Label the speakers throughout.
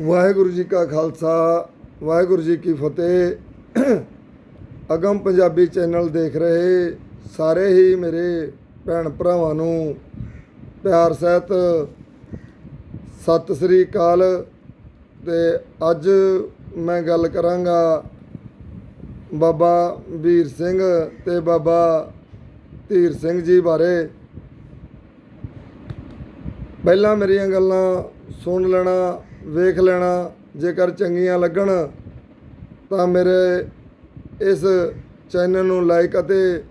Speaker 1: ਵਾਹਿਗੁਰੂ ਜੀ ਕਾ ਖਾਲਸਾ, ਵਾਹਿਗੁਰੂ ਜੀ ਕੀ ਫਤਿਹ। ਅਗਮ ਪੰਜਾਬੀ ਚੈਨਲ ਦੇਖ ਰਹੇ ਸਾਰੇ ਹੀ ਮੇਰੇ ਭੈਣ ਭਰਾਵਾਂ ਨੂੰ ਪਿਆਰ, ਸਹਿਤ ਸਤਿ ਸ੍ਰੀ ਅਕਾਲ। ਤੇ ਅੱਜ ਮੈਂ ਗੱਲ ਕਰਾਂਗਾ ਬਾਬਾ ਵੀਰ ਸਿੰਘ ਤੇ ਬਾਬਾ ਧੀਰ ਸਿੰਘ ਜੀ ਬਾਰੇ। ਪਹਿਲਾਂ ਮੇਰੀਆਂ ਗੱਲਾਂ ਸੁਣ ਲੈਣਾ। ਵੇਖ ਲੈਣਾ, ਜੇਕਰ ਚੰਗੀਆਂ ਲੱਗਣ, ਤਾਂ ਮੇਰੇ ਇਸ ਚੈਨਲ ਨੂੰ ਲਾਈਕ ਅਤੇ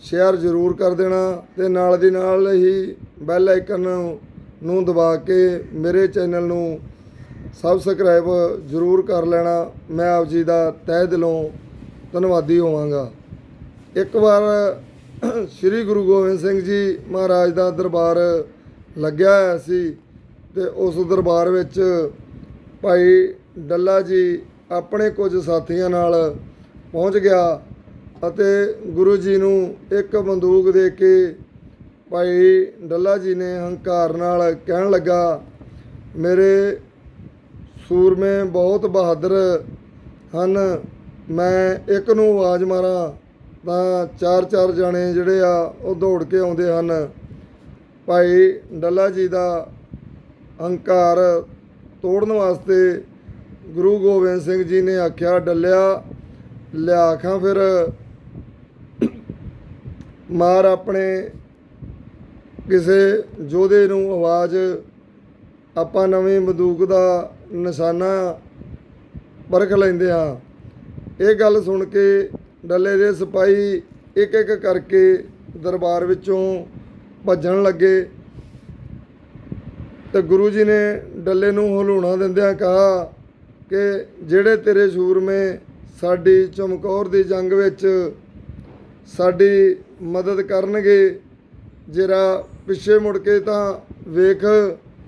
Speaker 1: ਸ਼ੇਅਰ ਜ਼ਰੂਰ ਕਰ ਦੇਣਾ ਤੇ ਨਾਲ ਦੀ ਨਾਲ ਹੀ ਬੈਲ ਆਈਕਨ ਨੂੰ ਦਬਾ ਕੇ ਮੇਰੇ ਚੈਨਲ ਨੂੰ ਸਬਸਕ੍ਰਾਈਬ ਜ਼ਰੂਰ ਕਰ ਲੈਣਾ। ਮੈਂ ਆਪ ਜੀ ਦਾ ਤਹਿ ਦਿਲੋਂ ਧੰਨਵਾਦੀ ਹੋਵਾਂਗਾ। ਇੱਕ ਵਾਰ ਸ੍ਰੀ ਗੁਰੂ ਗੋਬਿੰਦ ਸਿੰਘ ਜੀ ਮਹਾਰਾਜ ਦਾ ਦਰਬਾਰ ਲੱਗਿਆ ਹੋਇਆ ਸੀ। ਤੇ ਉਸ ਦਰਬਾਰ ਵਿੱਚ ਭਾਈ ਡੱਲਾ ਜੀ ਆਪਣੇ ਕੁਝ ਸਾਥੀਆਂ ਨਾਲ ਪਹੁੰਚ ਗਿਆ ਅਤੇ ਗੁਰੂ ਜੀ ਨੂੰ ਇੱਕ ਬੰਦੂਕ ਦੇ ਕੇ ਭਾਈ ਡੱਲਾ ਜੀ ਨੇ ਹੰਕਾਰ ਨਾਲ ਕਹਿਣ ਲੱਗਾ, ਮੇਰੇ ਸੂਰਮੇ ਬਹੁਤ ਬਹਾਦਰ ਹਨ, ਮੈਂ ਇੱਕ ਨੂੰ ਆਵਾਜ਼ ਮਾਰਾਂ ਤਾਂ ਚਾਰ ਚਾਰ ਜਾਣੇ ਜਿਹੜੇ ਆ ਉਹ ਦੌੜ ਕੇ ਆਉਂਦੇ ਹਨ। ਭਾਈ ਡੱਲਾ ਜੀ ਦਾ ਹੰਕਾਰ ਤੋੜਨ ਵਾਸਤੇ ਗੁਰੂ ਗੋਬਿੰਦ ਸਿੰਘ ਜੀ ਨੇ ਆਖਿਆ, ਡੱਲਿਆ, ਲਿਆ ਖਾਂ ਫਿਰ। ਮਾਰ ਆਪਣੇ ਕਿਸੇ ਯੋਧੇ ਨੂੰ ਆਵਾਜ਼, ਆਪਾਂ ਨਵੇਂ ਬੰਦੂਕ ਦਾ ਨਿਸ਼ਾਨਾ ਪਰਖ ਲੈਂਦੇ ਹਾਂ। ਇਹ ਗੱਲ ਸੁਣ ਕੇ ਡੱਲੇ ਦੇ ਸਿਪਾਹੀ ਇੱਕ ਇੱਕ ਕਰਕੇ ਦਰਬਾਰ ਵਿੱਚੋਂ ਭੱਜਣ ਲੱਗੇ। ਤੇ ਗੁਰੂ ਜੀ ਨੇ ਡੱਲੇ ਨੂੰ ਹਲੂਣਾ ਦਿੰਦਿਆਂ ਕਹਾ ਕਿ ਜਿਹੜੇ ਤੇਰੇ ਸੂਰਮੇ ਸਾਡੀ ਚਮਕੌਰ ਦੀ ਜੰਗ ਵਿੱਚ ਸਾਡੀ ਮਦਦ ਕਰਨਗੇ ਜਿਹੜਾ ਪਿੱਛੇ ਮੁੜ ਕੇ ਤਾਂ ਵੇਖ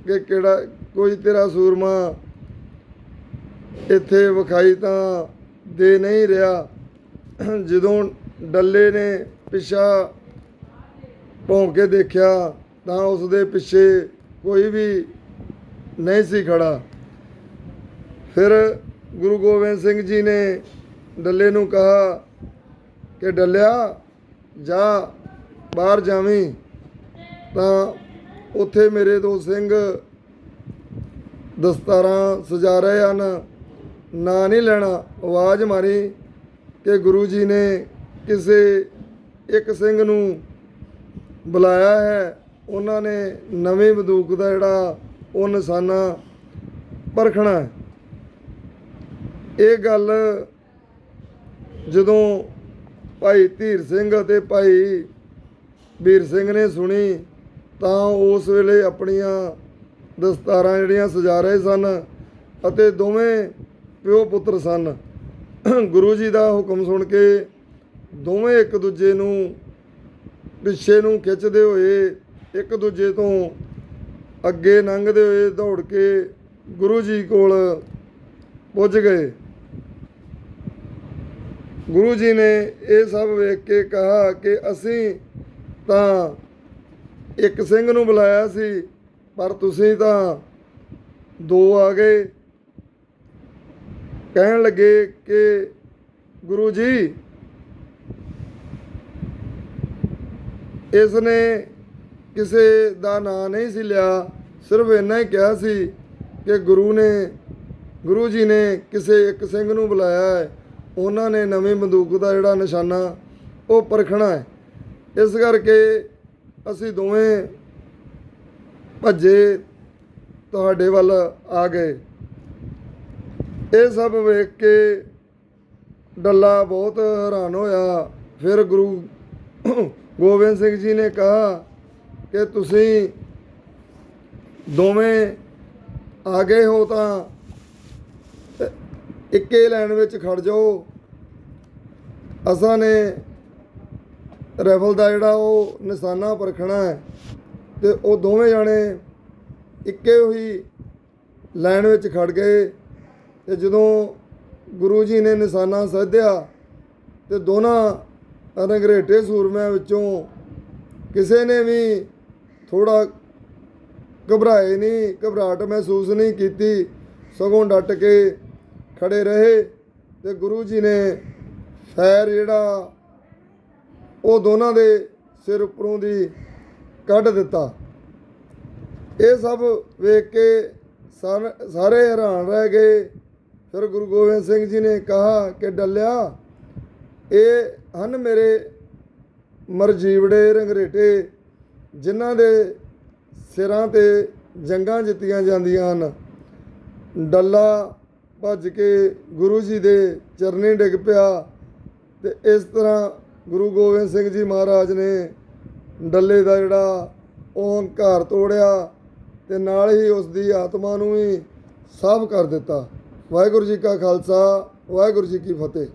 Speaker 1: ਕਿ ਕਿਹੜਾ ਕੋਈ ਤੇਰਾ ਸੂਰਮਾ ਇੱਥੇ ਵਿਖਾਈ ਤਾਂ ਦੇ ਨਹੀਂ ਰਿਹਾ। ਜਦੋਂ ਡੱਲੇ ਨੇ ਪਿੱਛਾ ਭੌਂਕ ਕੇ ਦੇਖਿਆ ਤਾਂ ਉਸ ਦੇ ਪਿੱਛੇ ਕੋਈ ਵੀ ਨਹੀਂ ਸੀ ਖੜਾ। ਫਿਰ ਗੁਰੂ ਗੋਬਿੰਦ ਸਿੰਘ ਜੀ ਨੇ ਡੱਲੇ ਨੂੰ ਕਹਾ ਕਿ ਡੱਲਿਆ, ਜਾ, ਬਾਹਰ ਜਾਵੀਂ। ਤਾਂ ਉੱਥੇ ਮੇਰੇ ਦੋ ਸਿੰਘ ਦਸਤਾਰਾਂ ਸਜਾ ਰਹੇ ਹਨ। ਨਾਂ ਨਹੀਂ ਲੈਣਾ। ਆਵਾਜ਼ ਮਾਰੀ ਕਿ ਗੁਰੂ ਜੀ ਨੇ ਕਿਸੇ ਇੱਕ ਸਿੰਘ ਨੂੰ ਬੁਲਾਇਆ ਹੈ। ਉਹਨਾਂ ਨੇ ਨਵੀਂ ਬੰਦੂਕ ਦਾ ਜਿਹੜਾ ਉਹ ਨਿਸ਼ਾਨਾ ਪਰਖਣਾ ਇਹ ਗੱਲ ਜਦੋਂ ਭਾਈ ਧੀਰ ਸਿੰਘ ਅਤੇ ਭਾਈ ਵੀਰ ਸਿੰਘ ਨੇ ਸੁਣੀ, ਤਾਂ ਉਸ ਵੇਲੇ ਆਪਣੀਆਂ ਦਸਤਾਰਾਂ ਜਿਹੜੀਆਂ ਸਜਾ ਰਹੇ ਸਨ ਅਤੇ ਦੋਵੇਂ ਪਿਓ ਪੁੱਤਰ ਸਨ। ਗੁਰੂ ਜੀ ਦਾ ਹੁਕਮ ਸੁਣ ਕੇ ਦੋਵੇਂ ਇੱਕ ਦੂਜੇ ਨੂੰ ਪਿੱਛੇ ਨੂੰ ਖਿੱਚਦੇ ਹੋਏ ਇੱਕ ਦੂਜੇ ਤੋਂ ਅੱਗੇ ਲੰਘਦੇ ਹੋਏ ਦੌੜ ਕੇ ਗੁਰੂ ਜੀ ਕੋਲ ਪੁੱਜ ਗਏ। ਗੁਰੂ ਜੀ ਨੇ ਇਹ ਸਭ ਵੇਖ ਕੇ ਕਹਾ ਕਿ ਅਸੀਂ ਤਾਂ ਇੱਕ ਸਿੰਘ ਨੂੰ ਬੁਲਾਇਆ ਸੀ, ਪਰ ਤੁਸੀਂ ਤਾਂ ਦੋ ਆ ਗਏ। ਕਹਿਣ ਲੱਗੇ ਕਿ ਗੁਰੂ ਜੀ, ਇਸ ਨੇ ਕਿਸੇ ਦਾ ਨਾਂ ਨਹੀਂ ਸੀ ਲਿਆ, ਸਿਰਫ ਇੰਨਾ ਹੀ ਕਿਹਾ ਸੀ ਕਿ ਗੁਰੂ ਨੇ, ਗੁਰੂ ਜੀ ਨੇ ਕਿਸੇ ਇੱਕ ਸਿੰਘ ਨੂੰ ਬੁਲਾਇਆ ਹੈ। ਉਹਨਾਂ ਨੇ ਨਵੀਂ ਬੰਦੂਕ ਦਾ ਜਿਹੜਾ ਨਿਸ਼ਾਨਾ ਉਹ ਪਰਖਣਾ ਹੈ। ਇਸ ਕਰਕੇ ਅਸੀਂ ਦੋਵੇਂ ਭੱਜੇ ਤੁਹਾਡੇ ਵੱਲ ਆ ਗਏ। ਇਹ ਸਭ ਵੇਖ ਕੇ ਡੱਲਾ ਬਹੁਤ ਹੈਰਾਨ ਹੋਇਆ। ਫਿਰ ਗੁਰੂ ਗੋਬਿੰਦ ਸਿੰਘ ਜੀ ਨੇ ਕਹਾ ਕਿ ਤੁਸੀਂ ਦੋਵੇਂ ਆ ਗਏ ਹੋ ਤਾਂ ਇੱਕੇ ਲਾਈਨ ਵਿੱਚ ਖੜ ਜਾਓ। ਅਸਾਂ ਨੇ ਰਾਈਫਲ ਦਾ ਜਿਹੜਾ ਉਹ ਨਿਸ਼ਾਨਾ ਪਰਖਣਾ ਹੈ ਤੇ ਉਹ ਦੋਵੇਂ ਜਾਣੇ ਇੱਕੇ ਹੀ ਲਾਈਨ ਵਿੱਚ ਖੜ ਗਏ ਤੇ ਜਦੋਂ ਗੁਰੂ ਜੀ ਨੇ ਨਿਸ਼ਾਨਾ ਸਾਧਿਆ ਤੇ ਦੋਨਾਂ ਰੰਗਰੇਟੇ ਸੂਰਮਿਆਂ ਵਿੱਚੋਂ ਕਿਸੇ ਨੇ ਵੀ ਥੋੜਾ ਘਬਰਾਏ ਨਹੀਂ, ਘਬਰਾਹਟ ਮਹਿਸੂਸ ਨਹੀਂ ਕੀਤੀ। ਸਗੋਂ ਡਟ ਕੇ ਖੜੇ ਰਹੇ ਤੇ ਗੁਰੂ ਜੀ ਨੇ ਫੈਰ ਜਿਹੜਾ ਉਹ ਦੋਨਾਂ ਦੇ ਸਿਰ ਉੱਪਰੋਂ ਦੀ ਕੱਢ ਦਿੱਤਾ। ਇਹ ਸਭ ਵੇਖ ਕੇ ਸਾਰ- ਸਾਰੇ ਹੈਰਾਨ ਰਹਿ ਗਏ। ਫਿਰ ਗੁਰੂ ਗੋਬਿੰਦ ਸਿੰਘ ਜੀ ਨੇ ਕਿਹਾ ਕਿ ਡੱਲਿਆ, ਇਹ ਹਨ ਮੇਰੇ ਮਰਜੀਵੜੇ ਰੰਗਰੇਟੇ ਜਿਨ੍ਹਾਂ ਦੇ ਸਿਰਾਂ ਤੇ ਜੰਗਾਂ ਜਿੱਤੀਆਂ ਜਾਂਦੀਆਂ ਹਨ। ਡੱਲਾ ਭੱਜ ਕੇ ਗੁਰੂ ਜੀ ਦੇ ਚਰਨੀ ਡਿੱਗ ਪਿਆ ਤੇ ਇਸ ਤਰ੍ਹਾਂ ਗੁਰੂ ਗੋਬਿੰਦ ਸਿੰਘ ਜੀ ਮਹਾਰਾਜ ਨੇ ਡੱਲੇ ਦਾ ਜਿਹੜਾ ਉਹ ਹੰਕਾਰ ਤੋੜਿਆ ਤੇ ਨਾਲ ਹੀ ਉਸ ਦੀ ਆਤਮਾ ਨੂੰ ਵੀ ਸਾਫ਼ ਕਰ ਦਿੱਤਾ। ਵਾਹਿਗੁਰੂ ਜੀ ਕਾ ਖਾਲਸਾ, ਵਾਹਿਗੁਰੂ ਜੀ ਕੀ ਫਤਿਹ।